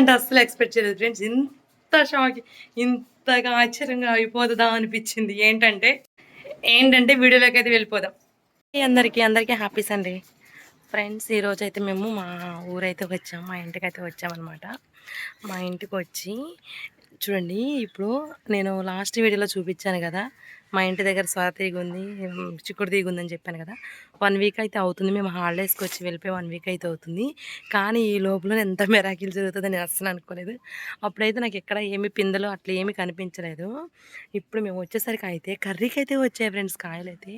అంటే అస్సలు ఎక్స్పెక్ట్ చేయలేదు ఫ్రెండ్స్ ఇంత షాక్ ఇంతగా ఆశ్చర్యంగా అయిపోతుందా అనిపించింది. ఏంటంటే ఏంటంటే వీడియోలోకి అయితే వెళ్ళిపోదాం. అందరికీ అందరికీ హ్యాపీస్ అండి ఫ్రెండ్స్ ఈరోజు అయితే మేము మా ఊరైతే వచ్చాం మా ఇంటికి అయితే వచ్చామన్నమాట. మా ఇంటికి వచ్చి చూడండి ఇప్పుడు నేను లాస్ట్ వీడియోలో చూపించాను కదా మా ఇంటి దగ్గర స్వర తీగ ఉంది చిక్కుడు తీగ ఉందని చెప్పాను కదా వన్ వీక్ అయితే అవుతుంది మేము హాలిడేస్కి వచ్చి వెళ్ళిపోయి వన్ వీక్ అయితే అవుతుంది కానీ ఈ లోపల ఎంత మెరాకిల్ జరుగుతుందని నేను అస్సలు అనుకోలేదు. అప్పుడైతే నాకు ఎక్కడ ఏమి పిందెలు అట్లా ఏమి కనిపించలేదు. ఇప్పుడు మేము వచ్చేసరికి అయితే కర్రీకి అయితే వచ్చాయి ఫ్రెండ్స్ కాయలు అయితే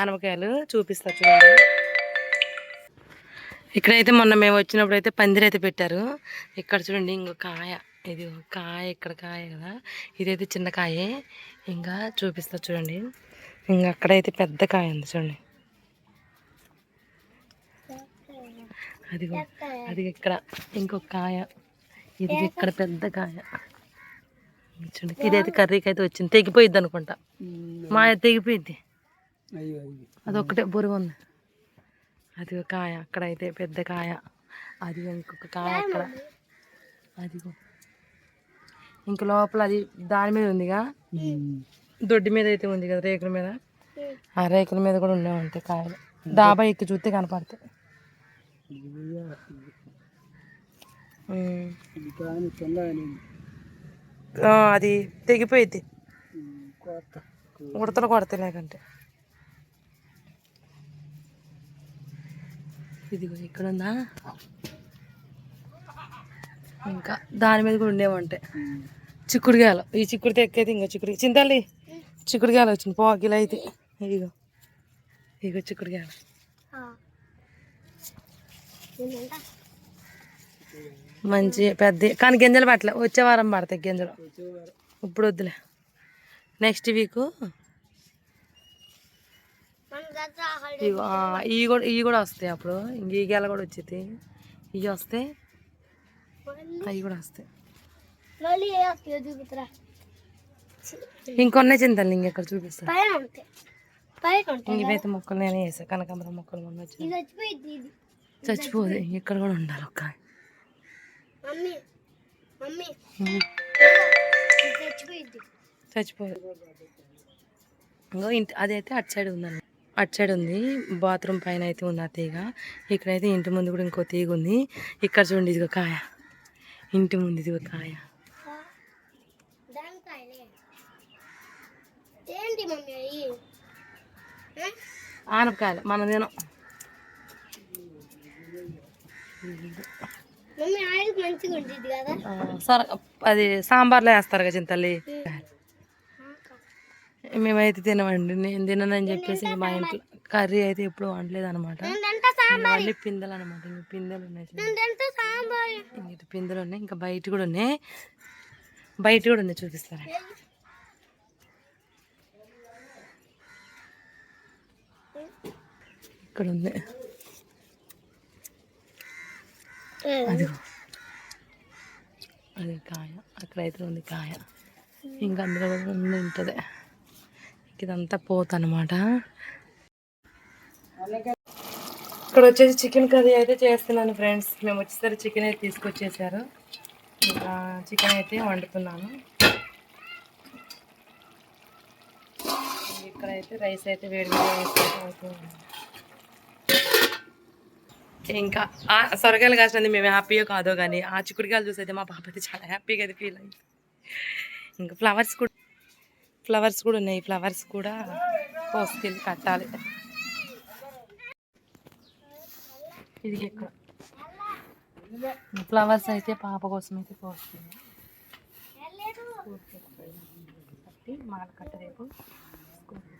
ఆనపకాయలు చూపిస్తా చూడండి. ఇక్కడైతే మొన్న మేము వచ్చినప్పుడు అయితే పందిరైతే పెట్టారు. ఇక్కడ చూడండి ఇంకో కాయ. ఇది ఒక కాయ ఇక్కడ కాయ కదా. ఇదైతే చిన్న కాయే. ఇంకా చూపిస్తా చూడండి. ఇంకా అక్కడైతే పెద్ద కాయ ఉంది చూడండి. అదిగో అది ఇక్కడ. ఇంకొక కాయ. ఇది ఇక్కడ పెద్ద కాయ. చూడండి. ఇదైతే కర్రీకి అయితే వచ్చింది. తెగిపోయిద్ది అనుకుంటా. మాయ తెగిపోయిద్ది. అదొక్కటే బురుగు ఉంది. అది ఒక కాయ. అక్కడైతే పెద్ద కాయ. అది ఇంకొక కాయ అక్కడ. అదిగో. ఇంక లోపల అది దాని మీద ఉందిగా. దొడ్డి మీద అయితే ఉంది కదా రేకుల మీద. ఆ రేకుల మీద కూడా ఉండేవి ఉంటాయి కాయలు. డాబా ఎక్కి చూస్తే కనపడతాయి. అది తెగిపోయింది ఉడతలు కొడతాయి లేకంటే. ఇదిగో ఇక్కడ ఉందా? ఇంకా దాని మీద కూడా ఉండేవంటాయి చిక్కుడుగాయలు. ఈ చిక్కుడు తెక్కైతే ఇంకా చిక్కుడు. చింతాలి చిక్కుడుగాయలు వచ్చింది. పోకిలు అయితే. ఇదిగో. ఇదిగో చిక్కుడుగాయలు. మంచి పెద్ద కానీ గింజలు పట్టలే. వచ్చే వారం పడతాయి గింజలు. ఇప్పుడు వద్దులే. Next week. ఇవి కూడా ఇవి కూడా వస్తాయి అప్పుడు. ఇంక ఈ గెల కూడా వచ్చేది. ఇవి వస్తాయి అవి కూడా వస్తాయి. ఇంకొన్నే చింతలు ఇంకెక్కడ చూపిస్తా? పైన ఉంటాయి పైన ఉంటాయి ఇంక ఇవైతే మొక్కలు నేనే వేసా కనకాంబరం మొక్కలు మొన్న చచ్చిపోదు. ఇక్కడ కూడా ఉండాలి ఒక్క చచ్చిపోదు. ఇంకో ఇంటి అదైతే అటు సైడ్ ఉందండి అటు సైడ్ ఉంది. బాత్రూమ్ పైన అయితే ఉంది ఆ తీగ. ఇక్కడైతే ఇంటి ముందు కూడా ఇంకో తీగ ఉంది ఇక్కడ చూడండి ఇదిగో కాయ. ఇంటి ముందు ఇదిగో కాయ ఆనపకాయలు మన తినం. సర అది సాంబార్లో వేస్తారు కదా చింతల్లి మేమైతే తినమండి నేను తిననని చెప్పేసి మా ఇంట్లో కర్రీ అయితే ఎప్పుడు వండలేదు అనమాట మళ్ళీ పిందెలు అనమాట ఇంక పిందెలు ఉన్నాయి ఇటు పిందెలు ఉన్నాయి ఇంకా బయట కూడా ఉన్నాయి. బయట కూడా ఉన్నాయి చూపిస్తారా? ఇక్కడ ఉంది. అదిగో. అది కాయ అక్కడైతే ఉంది కాయ. ఇంకా అందులో కూడా ఉంటుంది. ఇదంతా పోత అనమాట ఇక్కడ వచ్చేసి చికెన్ కర్రీ అయితే చేస్తున్నాను ఫ్రెండ్స్. మేము వచ్చేసరికి చికెన్ అయితే తీసుకొచ్చేసారు. ఇంకా చికెన్ అయితే వండుతున్నాను. ఇక్కడైతే రైస్ అయితే వేడి అవుతుంది ఇంకా సొరకాయలు కాసినది మేము హ్యాపీయో కాదో కానీ ఆ చిక్కుడుకాయలు చూసి అయితే మా పాప అయితే చాలా హ్యాపీగా అయితే ఫీల్ అయింది ఇంకా ఫ్లవర్స్ కూడా ఫ్లవర్స్ కూడా ఉన్నాయి. ఫ్లవర్స్ కూడా కోసుకెళ్ళి కట్టాలి. ఇది ఇక్కడ ఫ్లవర్స్ అయితే పాప కోసం అయితే కోస్తుంది కట్టి మాల కట్ట రేపు స్కూల్కి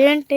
ఏంటి